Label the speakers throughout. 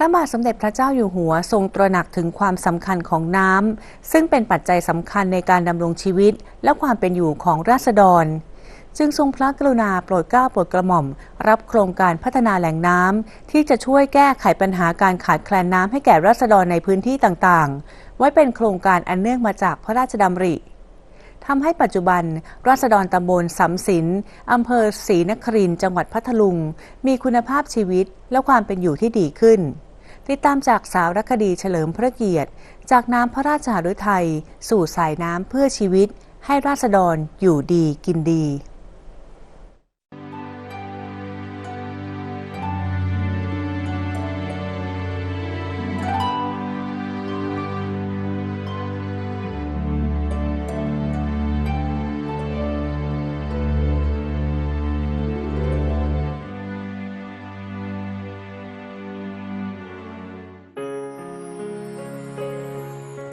Speaker 1: พระบาทสมเด็จพระเจ้าอยู่หัวทรงตระหนักถึงความสำคัญของน้ำซึ่งเป็นปัจจัยสำคัญในการดำรงชีวิต และความเป็นอยู่ของราษฎร จึงทรงพระกรุณาโปรดเกล้าโปรดกระหม่อม รับโครงการพัฒนาแหล่งน้ำที่จะช่วยแก้ไขปัญหาการขาดแคลนน้ำให้แก่ราษฎรในพื้นที่ต่างๆ ไว้เป็นโครงการอันเนื่องมาจากพระราชดำริทำให้ปัจจุบัน ราษฎรตำบลสำสินอำเภอศรีนครินทร์จังหวัดพัทลุง มีคุณภาพชีวิตและความเป็นอยู่ที่ดีขึ้น ติดตามจากสารคดีเฉลิมพระเกียรติ จากน้ำพระราชหฤทัยสู่สายน้ำเพื่อชีวิต ให้ราษฎรอยู่ดีกินดี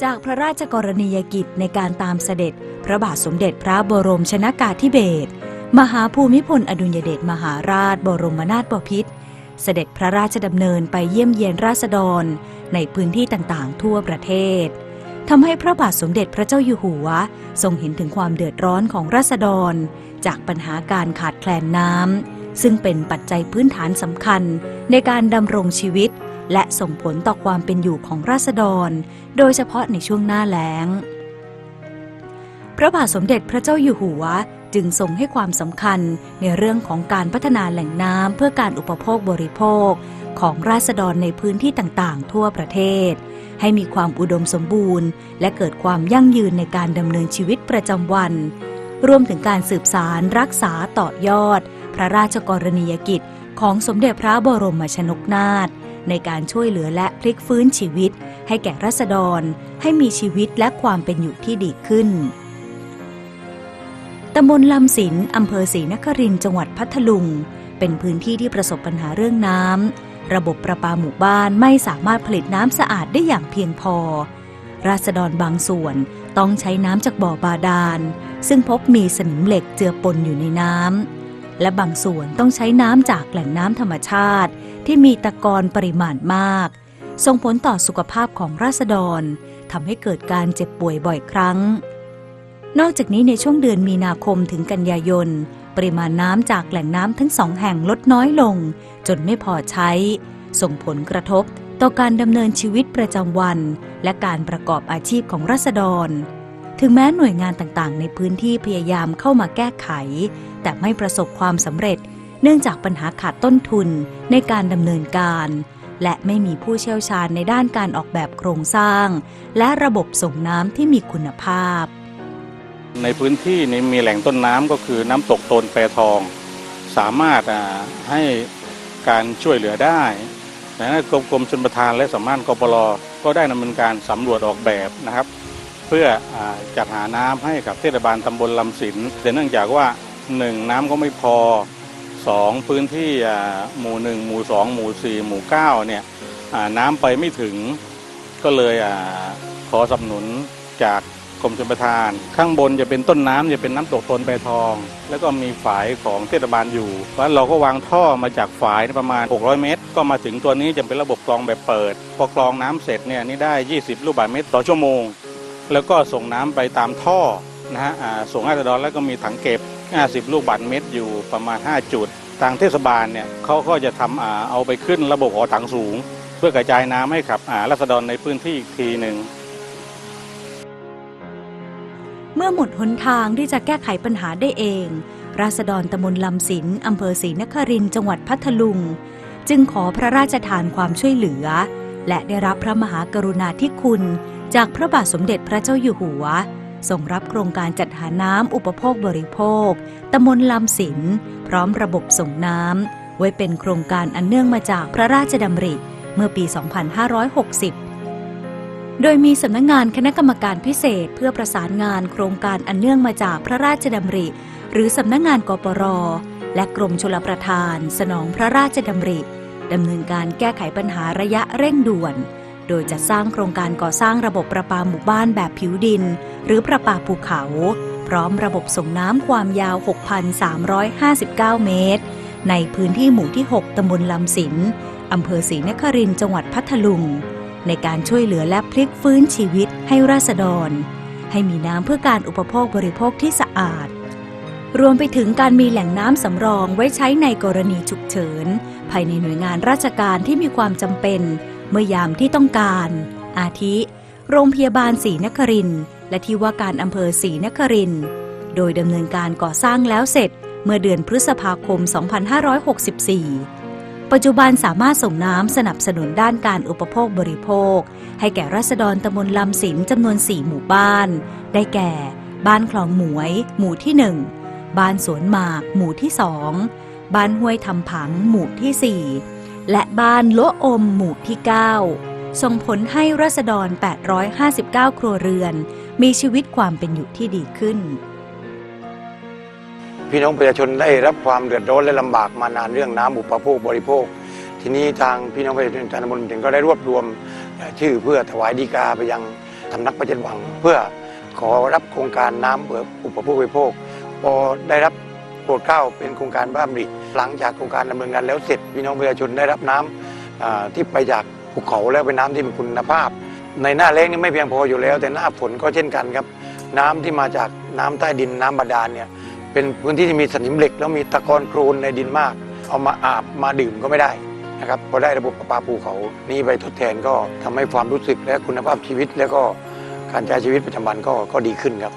Speaker 2: จากพระราชกรณียกิจในการตามเสด็จ พระบาทสมเด็จพระบรมชนากาธิเบศรมหาภูมิพลอดุลยเดชมหาราชบรมนาถบพิตรเสด็จพระราชดำเนินไปเยี่ยมเยียนราษฎร ในพื้นที่ต่างๆ ทั่วประเทศทำให้พระบาทสมเด็จพระเจ้าอยู่หัว ทรงเห็นถึงความเดือดร้อนของราษฎร จากปัญหาการขาดแคลนน้ำซึ่งเป็นปัจจัยพื้นฐานสำคัญในการดำรงชีวิต และส่งผลต่อความเป็นอยู่ของราษฎร โดยเฉพาะในช่วงหน้าแล้ง พระบาทสมเด็จพระเจ้าอยู่หัวจึงทรงให้ความสำคัญในเรื่องของการพัฒนาแหล่งน้ำเพื่อการอุปโภคบริโภค ของราษฎรในพื้นที่ต่างๆ ทั่วประเทศ ให้มีความอุดมสมบูรณ์ และเกิดความยั่งยืนในการดำเนินชีวิตประจำวัน รวมถึงการสืบสารรักษาต่อยอด พระราชกรณียกิจ ของสมเด็จพระบรมชนกนาถ ในการช่วยเหลือและพลิกฟื้นชีวิต ให้แก่ราษฎร ให้มีชีวิตและความเป็นอยู่ที่ดีขึ้นตำบลลำสินอำเภอศรีนครินจังหวัดพัทลุง เป็นพื้นที่ที่ประสบปัญหาเรื่องน้ำระบบประปาหมู่บ้านไม่สามารถผลิตน้ำสะอาดได้อย่างเพียงพอ ราษฎรบางส่วนต้องใช้น้ำจากบ่อบาดาล ซึ่งพบมีสนิมเหล็กเจือปนอยู่ในน้ำและบางส่วนต้องใช้น้ำจากแหล่งน้ำธรรมชาติ ที่มีตะกอนปริมาณมาก ส่งผลต่อสุขภาพของราษฎรทำให้เกิดการเจ็บป่วยบ่อยครั้ง นอกจากนี้ในช่วงเดือนมีนาคมถึงกันยายน ปริมาณน้ำจากแหล่งน้ำทั้งสองแห่งลดน้อยลง จนไม่พอใช้ ส่งผลกระทบต่อการดำเนินชีวิตประจำวัน และการประกอบอาชีพของราษฎร ถึงแม้หน่วยงานต่างๆ ในพื้นที่พยายามเข้ามาแก้ไข แต่ไม่ประสบความสำเร็จ เนื่องจากปัญหาขาดต้นทุนในการดำเนินการ และไม่มีผู้เชี่ยวชาญในด้านการออกแบบโครงสร้าง และระบบส่งน้ำที่มีคุณภาพ
Speaker 3: ในพื้นที่นี้มีแหล่งต้นน้ำก็คือน้ำตกโตนแปรทอง สามารถให้การช่วยเหลือได้นั้นกรมกรมชลประทานและสำนักกปรก็ได้ดำเนินการสำรวจออกแบบนะครับ เพื่ออจัดหาน้ำให้กับเทศบาลตำบลลำสินแต่เนื่องจากว่าหนึ่งน้ำก็ไม่พอ สองพื้นที่หมู่หนึ่งหมู่สองหมู่สี่หมู่เก้าเนี่ยน้ำไปไม่ถึงก็เลยอขอสนับสนุนจากกรมชลประทาน ข้างบนจะเป็นต้นน้ำจะเป็นน้ำตกตนแปรทอง แล้วก็มีฝายของเทศบาลอยู่เพราะเราก็วางท่อมาจากฝายประมาณ 600 เมตร ก็มาถึงตัวนี้จะเป็นระบบกรองแบบเปิด พอกรองน้ำเสร็จเนี่ยนี่ได้ 20 ลูกบาศก์เมตรต่อชั่วโมง แล้วก็ส่งน้ำไปตามท่อ นะฮะอ่าส่งอาตดอนแล้วก็มีถังเก็บ 50 ลูกบาศก์เมตรอยู่ประมาณ 5 จุด ทางเทศบาลเนี่ยเขาก็จะทำอ่าเอาไปขึ้นระบบหอถังสูง เพื่อกระจายน้ำให้กับอ่ารัษฎรในพื้นที่อีกทีหนึ่ง
Speaker 2: เมื่อหมดหนทางที่จะแก้ไขปัญหาได้เอง ราษฎรตำบลลำสินอำเภอศรีนครินจังหวัดพัทลุง จึงขอพระราชทานความช่วยเหลือ และได้รับพระมหากรุณาธิคุณ จากพระบาทสมเด็จพระเจ้าอยู่หัว ส่งรับโครงการจัดหาน้ำอุปโภคบริโภคตำบลลำสิน พร้อมระบบส่งน้ำ ไว้เป็นโครงการอันเนื่องมาจากพระราชดำริเมื่อปี 2560 โดยมีสำนักงงานคณะกรรมการพิเศษเพื่อประสานงานโครงการอันเนื่องมาจากพระราชดำริ หรือสำนักงงานกปร และกรมชลประทาน สนองพระราชดำริดำเนินการแก้ไขปัญหาระยะเร่งด่วน โดยจะสร้างโครงการก่อสร้างระบบประปาหมู่บ้านแบบผิวดิน หรือประปาภูเขา พร้อมระบบส่งน้ำความยาว 6,359 เมตร ในพื้นที่หมู่ที่ 6ตำบลลำสินอำเภอศรีนครินจังหวัดพัทลุง ในการช่วยเหลือและพลิกฟื้นชีวิตให้ราษฎร ให้มีน้ำเพื่อการอุปโภคบริโภคที่สะอาด รวมไปถึงการมีแหล่งน้ำสำรองไว้ใช้ในกรณีฉุกเฉิน ภายในหน่วยงานราชการที่มีความจำเป็น เมื่อยามที่ต้องการ อาทิ โรงพยาบาลศรีนครินและที่ว่าการอำเภอศรีนครินโดยดำเนินการก่อสร้างแล้วเสร็จเมื่อเดือนพฤษภาคม 2564 ปัจจุบันสามารถส่งน้ำสนับสนุนด้านการอุปโภคบริโภค ให้แก่ราษฎรตำบลลำสินจำนวน 4 หมู่บ้าน ได้แก่ บ้านคลองหมวย หมู่ที่ 1 บ้านสวนหมาก หมู่ที่ 2 บ้านห้วยทำผัง หมู่ที่ 4 และบ้านโละอมหมู่ที่ 9 ส่งผลให้ราษฎร 859 ครัวเรือน มีชีวิตความเป็นอยู่ที่ดีขึ้น
Speaker 4: พี่น้องประชาชนได้รับความเดือดร้อนและลำบากมานานเรื่องน้ำอุปโภคบริโภค ทีนี้ทางพี่น้องประชาชนจันทบุรีถึงก็ได้รวบรวมชื่อเพื่อถวายดีกาไปยังสำนักประจันวัง เพื่อขอรับโครงการน้ำเพื่ออุปโภคบริโภคพอได้รับโปรดเกล้าเป็นโครงการบ้านริ หลังจากโครงการดำเนินงานแล้วเสร็จพี่น้องประชาชนได้รับน้ำอ่าที่ไปจากภูเขาแล้วเป็นน้ำที่มีคุณภาพ ในหน้าแล้งนี่ไม่เพียงพออยู่แล้ว แต่หน้าฝนก็เช่นกันครับ น้ำที่มาจากน้ำใต้ดินน้ำบาดาลเนี่ยเป็นพื้นที่ที่มีสนิมเหล็ก แล้วมีตะกอนโครนในดินมาก เอามาอาบมาดื่มก็ไม่ได้นะครับพอได้ระบบประปาภูเขานี้ไปทดแทนก็ทำให้ความรู้สึกและคุณภาพชีวิต แล้วก็การใช้ชีวิตประจำวันก็ก็ดีขึ้นครับ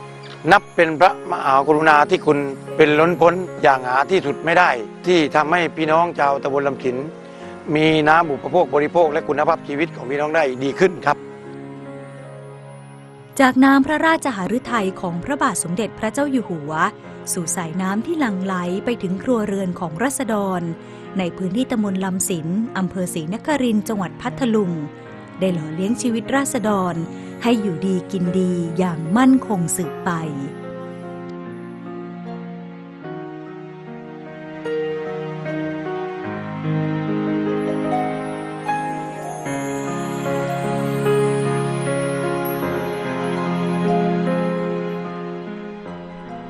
Speaker 4: นับเป็นพระมหากรุณาที่คุณเป็นล้นพ้นอย่างหาที่สุดไม่ได้ ที่ทำให้พี่น้องชาวตำบลลำขิน มีน้ำอุปโภคบริโภคและคุณภาพชีวิตของพี่น้องได้ดีขึ้นครับ
Speaker 2: จากน้ำพระราชหฤทัยของพระบาทสมเด็จพระเจ้าอยู่หัว สู่สายน้ำที่หลั่งไหลไปถึงครัวเรือนของรัษฎร ในพื้นที่ตำบลลำสินอำเภอศรีนครินทร์จังหวัดพัทลุง ได้หล่อเลี้ยงชีวิตราษฎร ให้อยู่ดีกินดีอย่างมั่นคงสืบไป